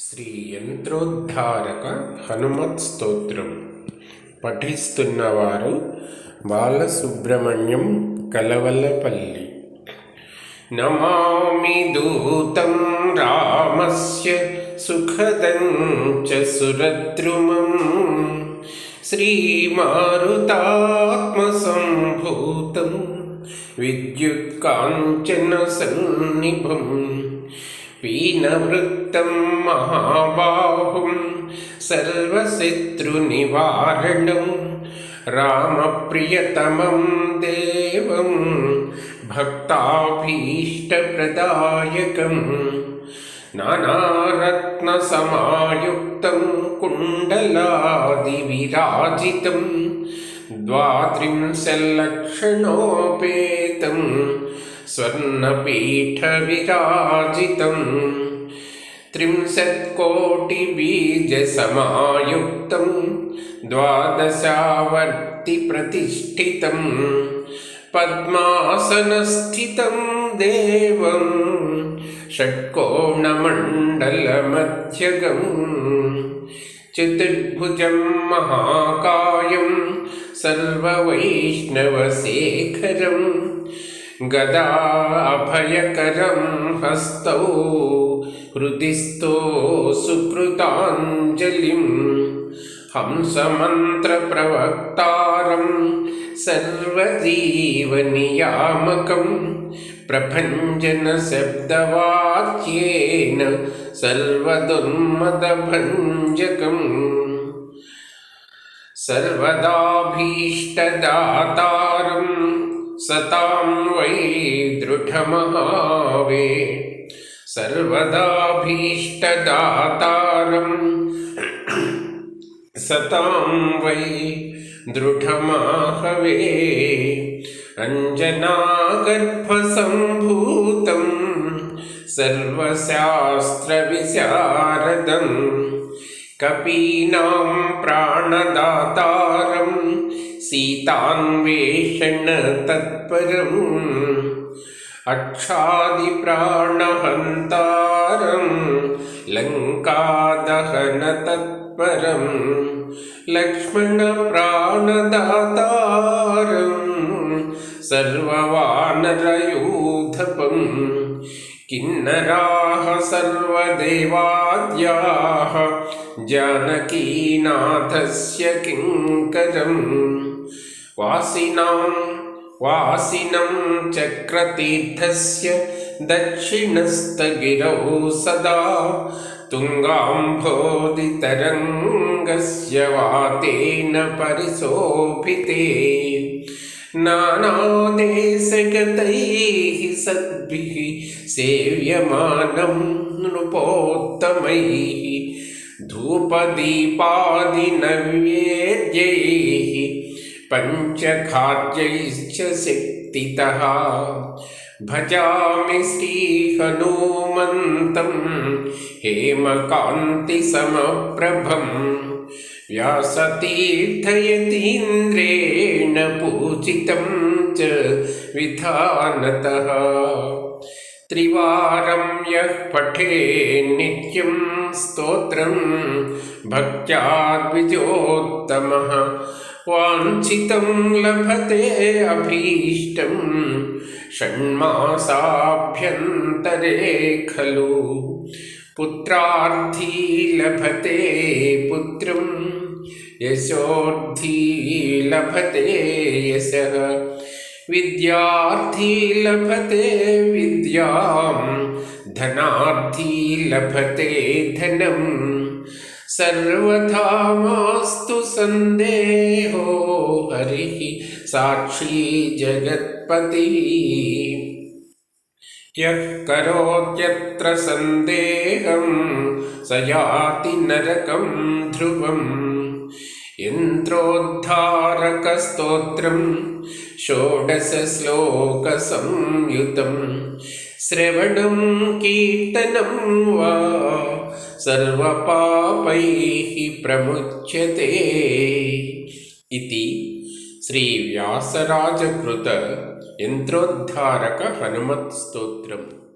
శ్రీ యంత్రోద్ధారక హనుమత్ స్తోత్రం. పఠిస్తున్నవారు బాలసుబ్రహ్మణ్యం కలవలపల్లి నమామి దూతం రామస్య సుఖదం చ సురద్రుమం. శ్రీమారుతాత్మసంభూతం విద్యుత్కాంచన సన్నిభం. पीनवृत्तं महाबाहुं सर्वशत्रुनिवारणं रामप्रियतमं देवं भक्ताभीष्टप्रदायकं नानारत्नसमायुक्तं कुण्डलादिविराजितं द्वात्रिंशल्लक्षणोपेतं स्वर्णपीठविराजितं त्रिंशत्कोटिबीजसमायुक्तं द्वादशावर्तिप्रतिष्ठितं पद्मासनस्थितं देवं षट्कोणमण्डलमध्यगम्। चतुर्भुजं महाकायं सर्ववैष्णवशेखरम् गदाभयकरं हस्तौ हृदिस्थो सुकृताञ्जलिं हंसमन्त्रप्रवक्तारं सर्वजीवनियामकं प्रभञ्जनशब्दवाक्येन सर्वदुर्मदभञ्जकम् सर्वदाभीष्टदातारम् सतां वै दृढमहावे सर्वदाभीष्टदातारं सतां वै दृढमाहवे। अञ्जनागर्भसम्भूतं सर्वशास्त्रविशारदं कपीनां प्राणदातारम् सीतान्वेषणतत्परम् अक्षादिप्राणहन्तारं लङ्कादहनतत्परं लक्ष्मणप्राणदातारं सर्ववानरयूथपम् किन्नराः सर्वदेवाद्याः जानकीनाथस्य किङ्करम् वासिनां वासिनं चक्रतीर्थस्य दक्षिणस्थगिरौ सदा तुङ्गाम्भोदितरङ्गस्य वातेन परिशोभिते नानादेशगतैः सद्भिः सेव्यमानं नृपोत्तमैः धूपदीपादिनैवेद्यैः पञ्चखाद्यैश्च शक्तितः। भजामि श्रीहनुमन्तं हेमकान्तिसमप्रभं व्यासतीर्थयतीन्द्रेण पूजितं च विधानतः। त्रिवारं यः पठे नित्यं स्तोत्रं भक्त्या द्विजोत्तमः वाञ्छितं लभते अभीष्टं षण्मासाभ्यन्तरे खलु। पुत्रार्थी लभते पुत्रं यशोर्थी लभते यशः। विद्यार्थी लभते विद्यां, धनार्थी लभते धनम् सर्वथा मास्तु सन्देहो हरिः साक्षी जगत्पतिः। यः करोत्यत्र सन्देहं स याति नरकं ध्रुवम्। यन्त्रोद्धारकस्तोत्रं षोडशश्लोकसंयुतं श्रवणं कीर्तनं वा सर्वपापैः प्रमुच्यते। इति श्रीव्यासराजकृत యంత్రోద్ధారక హనుమత్ స్తోత్రం.